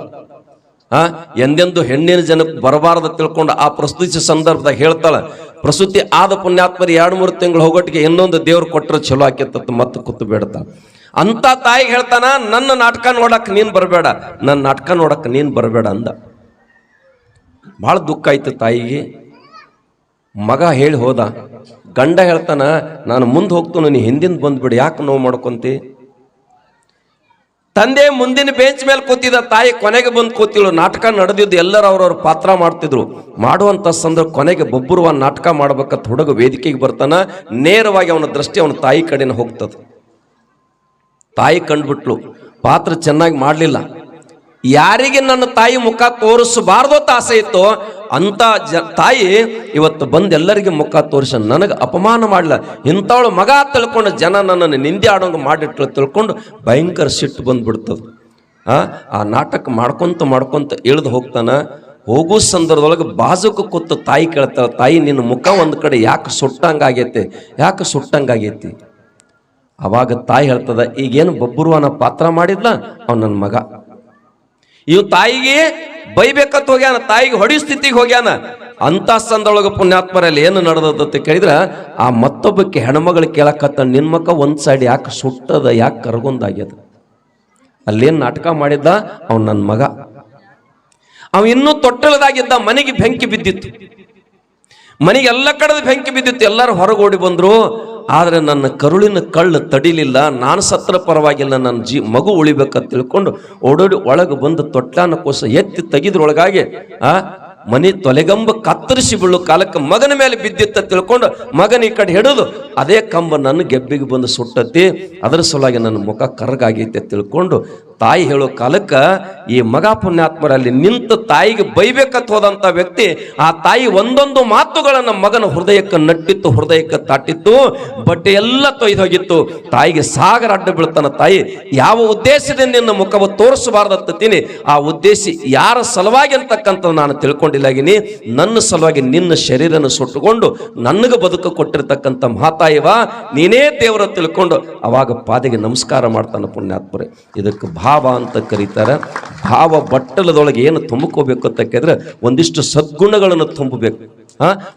ಆ, ಎಂದೆಂದು ಹೆಣ್ಣಿನ ಜನಕ್ಕೆ ಬರಬಾರದು ತಿಳ್ಕೊಂಡು ಆ ಪ್ರಸ್ತುತಿ ಸಂದರ್ಭದಾಗ ಹೇಳ್ತಾಳ. ಪ್ರಸ್ತುತಿ ಆದ ಪುಣ್ಯಾತ್ಮರಿ ಎರಡು ಮೂರು ತಿಂಗಳು ಹೋಗೋಟಿಗೆ ಇನ್ನೊಂದು ದೇವ್ರು ಕೊಟ್ಟರೆ ಚಲೋ ಆಕೆತ್ತ ಮತ್ತೆ ಕೂತು ಬೇಡ್ತಾಳ. ಅಂತ ತಾಯಿಗೆ ಹೇಳ್ತಾನ, ನನ್ನ ನಾಟಕ ನೋಡಕ್ ನೀನ್ ಬರಬೇಡ, ನನ್ನ ನಾಟಕ ನೋಡಕ್ ನೀನ್ ಬರಬೇಡ ಅಂದ. ಬಹಳ ದುಃಖ ಆಯ್ತು ತಾಯಿಗೆ. ಮಗ ಹೇಳಿ ಹೋದ, ಗಂಡ ಹೇಳ್ತಾನ, ನಾನು ಮುಂದೆ ಹೋಗ್ತನು, ನೀ ಹಿಂದಿಂದ ಬಂದ್ಬಿಡು ಯಾಕೆ ನೋವು ಮಾಡ್ಕೊಂತಿ? ತಂದೆ ಮುಂದಿನ ಬೆಂಚ್ ಮೇಲೆ ಕೂತಿದ್ದ ತಾಯಿ ಕೊನೆಗೆ ಬಂದು ಕೂತಿಳು ನಾಟಕ ನಡೆದಿದ್ದು ಎಲ್ಲರೂ ಅವ್ರವ್ರ ಪಾತ್ರ ಮಾಡ್ತಿದ್ರು. ಮಾಡುವಂತ ಸಂದರ್ಭ ಕೊನೆಗೆ ಬೊಬ್ಬರುವ ನಾಟಕ ಮಾಡ್ಬೇಕಂತ ಹುಡುಗ ವೇದಿಕೆಗೆ ಬರ್ತಾನ, ನೇರವಾಗಿ ಅವನ ದೃಷ್ಟಿ ಅವನ ತಾಯಿ ಕಡೆನ ಹೋಗ್ತದ. ತಾಯಿ ಕಂಡುಬಿಟ್ಲು, ಪಾತ್ರ ಚೆನ್ನಾಗಿ ಮಾಡಲಿಲ್ಲ. ಯಾರಿಗೆ ನನ್ನ ತಾಯಿ ಮುಖ ತೋರಿಸಬಾರ್ದು ಅಂತ ಆಸೆ ಇತ್ತು, ಅಂತ ಜ, ತಾಯಿ ಇವತ್ತು ಬಂದು ಎಲ್ಲರಿಗೆ ಮುಖ ತೋರಿಸ ನನಗೆ ಅಪಮಾನ ಮಾಡಲ್ಲ ಇಂಥವಳು ಮಗ ತಿಳ್ಕೊಂಡು ಜನ ನನ್ನನ್ನು ನಿಂದೆ ಆಡೋಂಗೆ ಮಾಡಿಟ್ಲು ತಿಳ್ಕೊಂಡು ಭಯಂಕರ ಸಿಟ್ಟು ಬಂದ್ಬಿಡ್ತದೆ. ಆ ನಾಟಕ ಮಾಡ್ಕೊಂತ ಮಾಡ್ಕೊಂತ ಇಳಿದು ಹೋಗ್ತಾನೆ. ಹೋಗೋ ಸಂದರ್ಭದೊಳಗೆ ಬಾಜುಕ ಕೂತು ತಾಯಿ ಕೇಳ್ತಾಳೆ, ತಾಯಿ, ನಿನ್ನ ಮುಖ ಒಂದು ಕಡೆ ಯಾಕೆ ಸುಟ್ಟಂಗಾಗೈತೆ? ಯಾಕೆ ಸುಟ್ಟಂಗಾಗೈತಿ? ಅವಾಗ ತಾಯಿ ಹೇಳ್ತದ, ಈಗೇನು ಬಬ್ಬುರುವನ ಪಾತ್ರ ಮಾಡಿದ್ಲ? ಅವ್ ನನ್ನ ಮಗ. ಇವ್ ತಾಯಿಗೆ ಬೈಬೇಕಂತ ಹೋಗ್ಯಾನ, ತಾಯಿಗೆ ಹೊಡಿ ಸ್ಥಿತಿಗೆ ಹೋಗ್ಯಾನ. ಅಂತ ಸಂದೊಳಗ ಪುಣ್ಯಾತ್ಮರಲ್ಲಿ ಏನು ನಡೆದತ್ತ ಕೇಳಿದ್ರ, ಆ ಮತ್ತೊಬ್ಬಕ್ಕೆ ಹೆಣ್ಮಗಳು ಕೇಳಕತ್ತ, ನಿನ್ ಮಕ್ಕ ಒಂದ್ ಸೈಡ್ ಯಾಕೆ ಸುಟ್ಟದ, ಯಾಕೆ ಕರ್ಗೊಂದಾಗ್ಯದ? ಅಲ್ಲೇನು ನಾಟಕ ಮಾಡಿದ್ದ ಅವ್ ನನ್ನ ಮಗ. ಅವ ಇನ್ನೂ ತೊಟ್ಟಲದಾಗಿದ್ದ ಮನೆಗೆ ಬೆಂಕಿ ಬಿದ್ದಿತ್ತು. ಮನೆಗೆ ಎಲ್ಲ ಕಡೆದ ಬೆಂಕಿ ಬಿದ್ದಿತ್ತು, ಎಲ್ಲರೂ ಹೊರಗೋಡಿ ಬಂದ್ರು. ಆದ್ರೆ ನನ್ನ ಕರುಳಿನ ಕಳ್ಳು ತಡಿಲಿಲ್ಲ. ನಾನು ಸತ್ರ ಪರವಾಗಿಲ್ಲ. ನನ್ನ ಜೀ ಮಗು ಉಳಿಬೇಕಂತ ತಿಳ್ಕೊಂಡು ಓಡೋಡಿ ಒಳಗೆ ಬಂದು ತೊಟ್ಲಾನ ಕೋಸ ಎತ್ತಿ ತೆಗೆದ್ರೊಳಗಾಗಿ, ಆ, ಮನೆ ತೊಲೆಗಂಬ ಕತ್ತರಿಸಿ ಬೀಳು ಕಾಲಕ್ಕೆ ಮಗನ ಮೇಲೆ ಬಿದ್ದಿತ್ತ ತಿಳ್ಕೊಂಡು ಮಗನ ಈ ಕಡೆ ಹಿಡಿದು ಅದೇ ಕಂಬ ನನ್ನ ಗೆಬ್ಬಿಗೆ ಬಂದು ಸುಟ್ಟತಿ. ಅದರ ಸಲುವಾಗಿ ನನ್ನ ಮುಖ ಕರ್ಗಾಗೈತೆ ತಿಳ್ಕೊಂಡು ತಾಯಿ ಹೇಳೋ ಕಾಲಕ್ಕೆ ಈ ಮಗ ಪುಣ್ಯಾತ್ಮರಲ್ಲಿ ನಿಂತು ತಾಯಿಗೆ ಬೈಬೇಕಂತ ಹೋದಂಥ ವ್ಯಕ್ತಿ, ಆ ತಾಯಿ ಒಂದೊಂದು ಮಾತುಗಳನ್ನು ಮಗನ ಹೃದಯಕ್ಕೆ ನಟ್ಟಿತ್ತು, ಹೃದಯಕ್ಕೆ ತಾಟಿತ್ತು, ಬಟ್ಟೆ ಎಲ್ಲ ತೊಯ್ದು ಹೋಗಿತ್ತು. ತಾಯಿಗೆ ಸಾಗರ ಅಡ್ಡ ಬೀಳ್ತಾನ ತಾಯಿ, ಯಾವ ಉದ್ದೇಶದಿಂದ ನಿನ್ನ ಮುಖವ ತೋರಿಸಬಾರ್ದತ್ತೀನಿ, ಆ ಉದ್ದೇಶ ಯಾರ ಸಲುವಾಗಿ ಅಂತಕ್ಕಂಥ ನಾನು ತಿಳ್ಕೊಂಡಿಲ್ಲಾಗಿನಿ, ನನ್ನ ಸಲುವಾಗಿ ನಿನ್ನ ಶರೀರನ ಸುಟ್ಟುಕೊಂಡು ನನಗೆ ಬದುಕು ಕೊಟ್ಟಿರ್ತಕ್ಕಂಥ ಮಹಾತಾಯಿವ, ನೀನೇ ದೇವರ ತಿಳ್ಕೊಂಡು ಅವಾಗ ಪಾದೆಗೆ ನಮಸ್ಕಾರ ಮಾಡ್ತಾನೆ ಪುಣ್ಯಾತ್ಮರೇ. ಇದಕ್ಕೆ ಭಾವ ಅಂತ ಕರೀತಾರೆ. ಭಾವ ಬಟ್ಟಲದೊಳಗೆ ಏನು ತುಂಬಿಕೋಬೇಕು ಅಂತ ಕೇಳಿದ್ರೆ ಒಂದಿಷ್ಟು ಸದ್ಗುಣಗಳನ್ನು ತುಂಬಬೇಕು.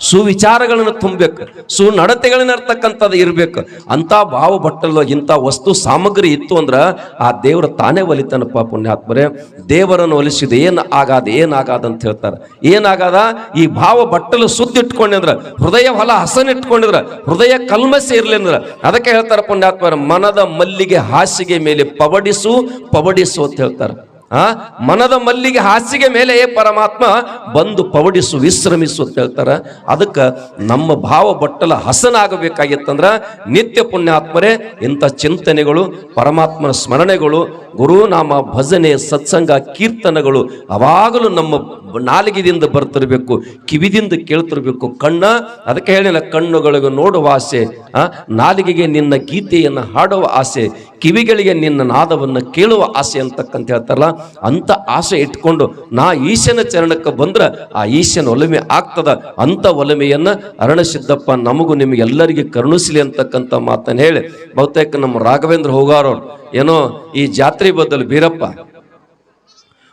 ಸುವಿಚಾರಗಳನ್ನು ತುಂಬಬೇಕು, ಸುನಡತೆಗಳನ್ನ ಇರ್ತಕ್ಕಂಥದ್ದು ಇರಬೇಕು. ಅಂತ ಭಾವ ಬಟ್ಟಲು ಇಂಥ ವಸ್ತು ಸಾಮಗ್ರಿ ಇತ್ತು ಅಂದ್ರೆ ಆ ದೇವರ ತಾನೇ ಒಲಿತಾನಪ್ಪ ಪುಣ್ಯಾತ್ಮರೆ. ದೇವರನ್ನು ಒಲಿಸಿದ ಏನ್ ಆಗಾದ ಏನಾಗಾದ ಅಂತ ಹೇಳ್ತಾರೆ. ಏನಾಗಾದ ಈ ಭಾವ ಬಟ್ಟಲು ಸುದ್ದಿ ಇಟ್ಕೊಂಡಿದ್ರ ಹೃದಯ ಹೊಲ ಹಸನ್ ಇಟ್ಕೊಂಡಿದ್ರ ಹೃದಯ ಕಲ್ಮಸೆ ಇರ್ಲಿ ಅಂದ್ರ. ಅದಕ್ಕೆ ಹೇಳ್ತಾರೆ ಪುಣ್ಯಾತ್ಮರ, ಮನದ ಮಲ್ಲಿಗೆ ಹಾಸಿಗೆ ಮೇಲೆ ಪವಡಿಸು ಪವಡಿಸು ಅಂತ ಹೇಳ್ತಾರೆ. ಆ? ಮನದ ಮಲ್ಲಿಗೆ ಹಾಸಿಗೆ ಮೇಲೆ ಪರಮಾತ್ಮ ಬಂದು ಪವಡಿಸು, ವಿಶ್ರಮಿಸು ಅಂತ ಹೇಳ್ತಾರ. ಅದಕ್ಕೆ ನಮ್ಮ ಭಾವ ಬಟ್ಟಲ ಹಸನಾಗಬೇಕಾಗಿತ್ತಂದ್ರ ನಿತ್ಯ ಪುಣ್ಯಾತ್ಮರೇ, ಇಂಥ ಚಿಂತನೆಗಳು, ಪರಮಾತ್ಮನ ಸ್ಮರಣೆಗಳು, ಗುರುನಾಮ ಭಜನೆ, ಸತ್ಸಂಗ, ಕೀರ್ತನಗಳು ಅವಾಗಲೂ ನಮ್ಮ ನಾಲಿಗೆದಿಂದ ಬರ್ತಿರ್ಬೇಕು, ಕಿವಿದಿಂದ ಕೇಳ್ತಿರ್ಬೇಕು. ಕಣ್ಣ, ಅದಕ್ಕೆ ಹೇಳಿಲ್ಲ, ಕಣ್ಣುಗಳಿಗೆ ನೋಡುವ ಆಸೆ, ಆ? ನಾಲಿಗೆಗೆ ನಿನ್ನ ಗೀತೆಯನ್ನು ಹಾಡುವ ಆಸೆ ಕಿವಿಗಳಿಗೆ ನಿನ್ನ ನಾದವನ್ನು ಕೇಳುವ ಆಸೆ ಅಂತಕ್ಕಂತ ಹೇಳ್ತಾರಲ್ಲ, ಅಂತ ಆಸೆ ಇಟ್ಕೊಂಡು ನಾ ಈಶನ ಚರಣಕ್ಕೆ ಬಂದ್ರೆ ಆ ಈಶನ ಒಲಮೆ ಆಗ್ತದ. ಅಂತ ಒಲಮೆಯನ್ನ ಅರಣ ಸಿದ್ದಪ್ಪ ನಮಗೂ ನಿಮಗೆಲ್ಲರಿಗೆ ಕರುಣಿಸಲಿ ಅಂತಕ್ಕಂಥ ಮಾತನ್ನು ಹೇಳಿ, ಬಹುತೇಕ ನಮ್ಮ ರಾಘವೇಂದ್ರ ಹೋಗಾರವ್ರು, ಏನೋ ಈ ಜಾತ್ರೆ ಬದಲು ಬೀರಪ್ಪ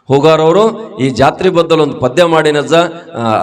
ಹೋಗಾರವರು ಈ ಜಾತ್ರೆ ಬದ್ದಲು ಒಂದು ಪದ್ಯ ಮಾಡಿನಜ್ಜ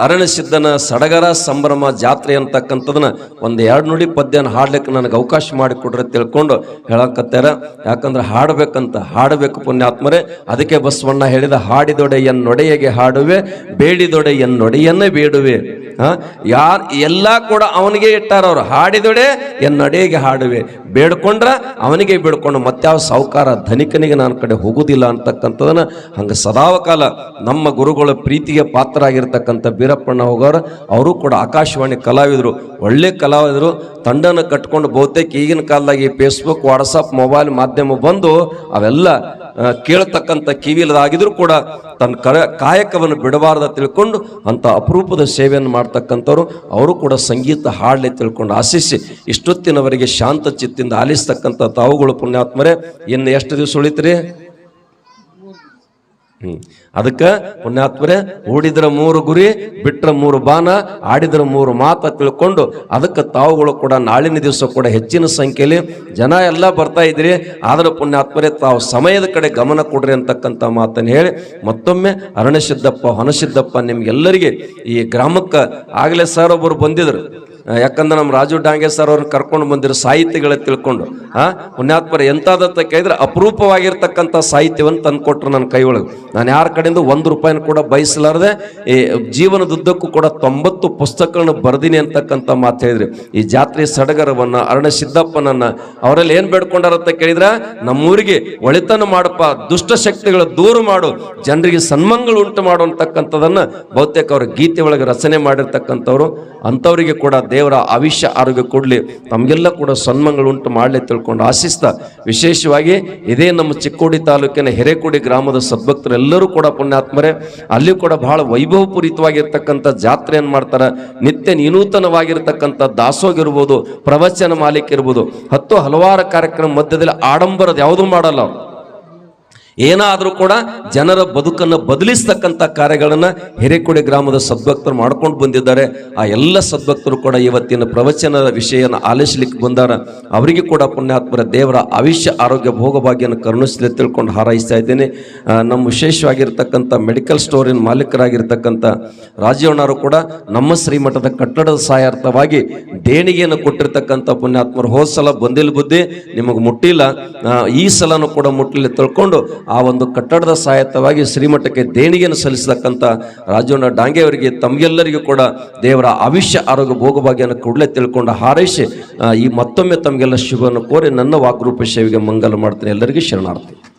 ಅರಣ್ಯ ಸಿದ್ಧನ ಸಡಗರ ಸಂಭ್ರಮ ಜಾತ್ರೆ ಅಂತಕ್ಕಂಥದನ್ನ ಒಂದು ಎರಡು ನುಡಿ ಪದ್ಯನ ಹಾಡ್ಲಿಕ್ಕೆ ನನಗೆ ಅವಕಾಶ ಮಾಡಿಕೊಡ್ರಿ ತಿಳ್ಕೊಂಡು ಹೇಳಕತ್ತಾರ ಯಾಕಂದ್ರೆ ಹಾಡಬೇಕಂತ, ಹಾಡಬೇಕು ಪುಣ್ಯಾತ್ಮರೇ. ಅದಕ್ಕೆ ಬಸವಣ್ಣ ಹೇಳಿದ ಹಾಡಿದೊಡೆ ಎನ್ನೊಡೆಯಗೆ ಹಾಡುವೆ ಬೇಡಿದೊಡೆ ಎನ್ನೊಡೆಯನ್ನೇ ಬೇಡುವೆ. ಹಾಂ ಯಾರ್ ಎಲ್ಲ ಕೂಡ ಅವನಿಗೆ ಇಟ್ಟಾರ ಅವ್ರು ಹಾಡಿದೊಡೆ ಎನ್ನೊಡೆಯಗೆ ಹಾಡುವೆ. ಬೇಡ್ಕೊಂಡ್ರ ಅವನಿಗೆ ಬೇಡ್ಕೊಂಡು ಮತ್ಯಾವ ಸಾವುಕಾರ ಧನಿಕನಿಗೆ ನಾನು ಕಡೆ ಹೋಗುದಿಲ್ಲ ಅಂತಕ್ಕಂಥದನ್ನ ಹಂಗ ಸದಾವಕಾಲ ನಮ್ಮ ಗುರುಗಳ ಪ್ರೀತಿಗೆ ಪಾತ್ರ ಆಗಿರ್ತಕ್ಕಂಥ ಬೀರಪ್ಪಣ್ಣ ಹೋಗೋರು, ಅವರು ಕೂಡ ಆಕಾಶವಾಣಿ ಕಲಾವಿದರು, ಒಳ್ಳೆ ಕಲಾವಿದರು. ತಂಡನ ಕಟ್ಕೊಂಡು ಬಹುತೇಕ ಈಗಿನ ಕಾಲದಾಗಿ ಫೇಸ್ಬುಕ್ ವಾಟ್ಸಪ್ ಮೊಬೈಲ್ ಮಾಧ್ಯಮ ಬಂದು ಅವೆಲ್ಲ ಕೇಳತಕ್ಕಂಥ ಕಿವಿಲದಾಗಿದ್ರು ಕೂಡ ತನ್ನ ಕರ, ಕಾಯಕವನ್ನು ಬಿಡಬಾರ್ದ ತಿಳ್ಕೊಂಡು ಅಂತ ಅಪರೂಪದ ಸೇವೆಯನ್ನು ಮಾಡ್ತಕ್ಕಂಥವ್ರು. ಅವರು ಕೂಡ ಸಂಗೀತ ಹಾಡಲಿ ತಿಳ್ಕೊಂಡು ಆಶಿಸಿ ಇಷ್ಟೊತ್ತಿನವರೆಗೆ ಶಾಂತ ಚಿತ್ತಿಂದ ಆಲಿಸ್ತಕ್ಕಂಥ ತಾವುಗಳು ಪುಣ್ಯಾತ್ಮರೇ, ಇನ್ನು ಎಷ್ಟು ದಿವಸ ಉಳಿತ್ರಿ? ಹ್ಮ್. ಅದಕ್ಕೆ ಪುಣ್ಯಾತ್ಮರೇ ಓಡಿದ್ರ ಮೂರು ಗುರಿ, ಬಿಟ್ರ ಮೂರು ಬಾನ, ಆಡಿದ್ರ ಮೂರು ಮಾತ ತಿಳ್ಕೊಂಡು ಅದಕ್ಕೆ ತಾವುಗಳು ಕೂಡ ನಾಳಿನ ದಿವಸ ಕೂಡ ಹೆಚ್ಚಿನ ಸಂಖ್ಯೆಯಲ್ಲಿ ಜನ ಎಲ್ಲ ಬರ್ತಾ ಇದ್ರಿ. ಆದ್ರೆ ಪುಣ್ಯಾತ್ಮರೇ, ತಾವು ಸಮಯದ ಕಡೆ ಗಮನ ಕೊಡ್ರಿ ಅಂತಕ್ಕಂಥ ಮಾತನ್ನು ಹೇಳಿ ಮತ್ತೊಮ್ಮೆ ಅರಣ್ಯಸಿದ್ದಪ್ಪ ಹೊನಸಿದ್ದಪ್ಪ ನಿಮ್ಗೆಲ್ಲರಿಗೆ ಈ ಗ್ರಾಮಕ್ಕೆ ಆಗಲೇ ಸರ್ ಒಬ್ಬರು ಬಂದಿದ್ರು. ಯಾಕಂದ್ರೆ ನಮ್ಮ ರಾಜು ಡಾಂಗೆ ಸರ್ ಅವ್ರನ್ನ ಕರ್ಕೊಂಡು ಬಂದಿರೋ ಸಾಹಿತ್ಯಗಳ ತಿಳ್ಕೊಂಡು, ಆ, ಪುಣ್ಯಾತ್ಮರ ಎಂಥದಂತ ಕೇಳಿದ್ರೆ ಅಪರೂಪವಾಗಿರ್ತಕ್ಕಂಥ ಸಾಹಿತ್ಯವನ್ನು ತಂದುಕೊಟ್ರು ನನ್ನ ಕೈ ಒಳಗೆ ನಾನು ಯಾರ ಕಡೆಯಿಂದ ಒಂದು ರೂಪಾಯಿನ ಕೂಡ ಬಯಸಲಾರದೆ, ಈ ಜೀವನದುದ್ದಕ್ಕೂ ಕೂಡ ತೊಂಬತ್ತು ಪುಸ್ತಕಗಳನ್ನು ಬರ್ದೀನಿ ಅಂತಕ್ಕಂಥ ಮಾತು ಹೇಳಿದ್ರಿ. ಈ ಜಾತ್ರೆ ಸಡಗರವನ್ನು, ಅರಣ್ಯ ಸಿದ್ದಪ್ಪನನ್ನು ಅವರಲ್ಲಿ ಏನು ಬೇಡ್ಕೊಂಡಾರಂತ ಕೇಳಿದ್ರೆ, ನಮ್ಮೂರಿಗೆ ಒಳಿತನ ಮಾಡಪ್ಪ, ದುಷ್ಟ ಶಕ್ತಿಗಳ ದೂರ ಮಾಡು, ಜನರಿಗೆ ಸನ್ಮಂಗಳು ಉಂಟು ಮಾಡು ಅಂತಕ್ಕಂಥದನ್ನ ಬಹುತೇಕ ಅವರ ಗೀತೆ ಒಳಗೆ ರಚನೆ ಮಾಡಿರ್ತಕ್ಕಂಥವ್ರು, ಅಂಥವರಿಗೆ ಕೂಡ ದೇವರ ಆವಿಷ್ಯ ಆರೋಗ್ಯ ಕೊಡಲಿ ನಮಗೆಲ್ಲ ಕೂಡ ಸನ್ಮಾನಗಳು ಉಂಟು ಮಾಡಲಿ ತಿಳ್ಕೊಂಡು ಆಶಿಸ್ತಾ ವಿಶೇಷವಾಗಿ ಇದೇ ನಮ್ಮ ಚಿಕ್ಕೋಡಿ ತಾಲೂಕಿನ ಹಿರೇಕೋಡಿ ಗ್ರಾಮದ ಸದ್ಭಕ್ತರೆಲ್ಲರೂ ಕೂಡ ಪುಣ್ಯಾತ್ಮರೇ ಅಲ್ಲಿ ಕೂಡ ಬಹಳ ವೈಭವಪೂರಿತವಾಗಿರ್ತಕ್ಕಂಥ ಜಾತ್ರೆಯನ್ನು ಮಾಡ್ತಾರೆ ನಿತ್ಯ ವಿನೂತನವಾಗಿರ್ತಕ್ಕಂಥ ದಾಸೋಗಿರ್ಬೋದು ಪ್ರವಚನ ಮಾಲೀಕ ಇರ್ಬೋದು, ಹತ್ತು ಹಲವಾರು ಕಾರ್ಯಕ್ರಮ ಮಧ್ಯದಲ್ಲಿ ಆಡಂಬರದ ಯಾವುದೂ ಮಾಡಲ್ಲ. ಏನಾದರೂ ಕೂಡ ಜನರ ಬದುಕನ್ನು ಬದಲಿಸ್ತಕ್ಕಂಥ ಕಾರ್ಯಗಳನ್ನು ಹಿರೇಕೊಡೆ ಗ್ರಾಮದ ಸದ್ಭಕ್ತರು ಮಾಡ್ಕೊಂಡು ಬಂದಿದ್ದಾರೆ. ಆ ಎಲ್ಲ ಸದ್ಭಕ್ತರು ಕೂಡ ಇವತ್ತಿನ ಪ್ರವಚನದ ವಿಷಯನ ಆಲಿಸ್ಲಿಕ್ಕೆ ಬಂದಾರ. ಅವರಿಗೆ ಕೂಡ ಪುಣ್ಯಾತ್ಮರ ದೇವರ ಆವಿಷ್ಯ ಆರೋಗ್ಯ ಭೋಗಭಾಗ್ಯನ ಕರುಣಿಸಲಿ ತಿಳ್ಕೊಂಡು ಹಾರೈಸ್ತಾ ಇದ್ದೇನೆ. ನಮ್ಮ ವಿಶೇಷವಾಗಿರ್ತಕ್ಕಂಥ ಮೆಡಿಕಲ್ ಸ್ಟೋರಿನ ಮಾಲೀಕರಾಗಿರ್ತಕ್ಕಂಥ ರಾಜೀವಣ್ಣವರು ಕೂಡ ನಮ್ಮ ಶ್ರೀಮಠದ ಕಟ್ಟಡದ ಸಹಾಯಾರ್ಥವಾಗಿ ದೇಣಿಗೆಯನ್ನು ಕೊಟ್ಟಿರ್ತಕ್ಕಂಥ ಪುಣ್ಯಾತ್ಮರು ಹೋದ ಸಲ ಬಂದಿಲ್ಲ ಬುದ್ಧಿ, ನಿಮಗೆ ಮುಟ್ಟಿಲ್ಲ. ಈ ಸಲನೂ ಕೂಡ ಮುಟ್ಟಲಿ ತಿಳ್ಕೊಂಡು ಆ ಒಂದು ಕಟ್ಟಡದ ಸಹಾಯತವಾಗಿ ಶ್ರೀಮಠಕ್ಕೆ ದೇಣಿಗೆಯನ್ನು ಸಲ್ಲಿಸತಕ್ಕಂಥ ರಾಜಣ್ಣ ಡಾಂಗೆ ಅವರಿಗೆ, ತಮಗೆಲ್ಲರಿಗೂ ಕೂಡ ದೇವರ ಆವಿಷ್ಯ ಆರೋಗ್ಯ ಭೋಗಭಾಗ್ಯನ ಕೂಡಲೇ ತಿಳ್ಕೊಂಡು ಹಾರೈಸಿ ಈ ಮತ್ತೊಮ್ಮೆ ತಮಗೆಲ್ಲ ಶುಭವನ್ನು ಕೋರಿ ನನ್ನ ವಾಗ್ರೂಪ ಸೇವೆಗೆ ಮಂಗಲ ಮಾಡ್ತೀನಿ. ಎಲ್ಲರಿಗೂ ಶರಣಾರ್ಥಿ.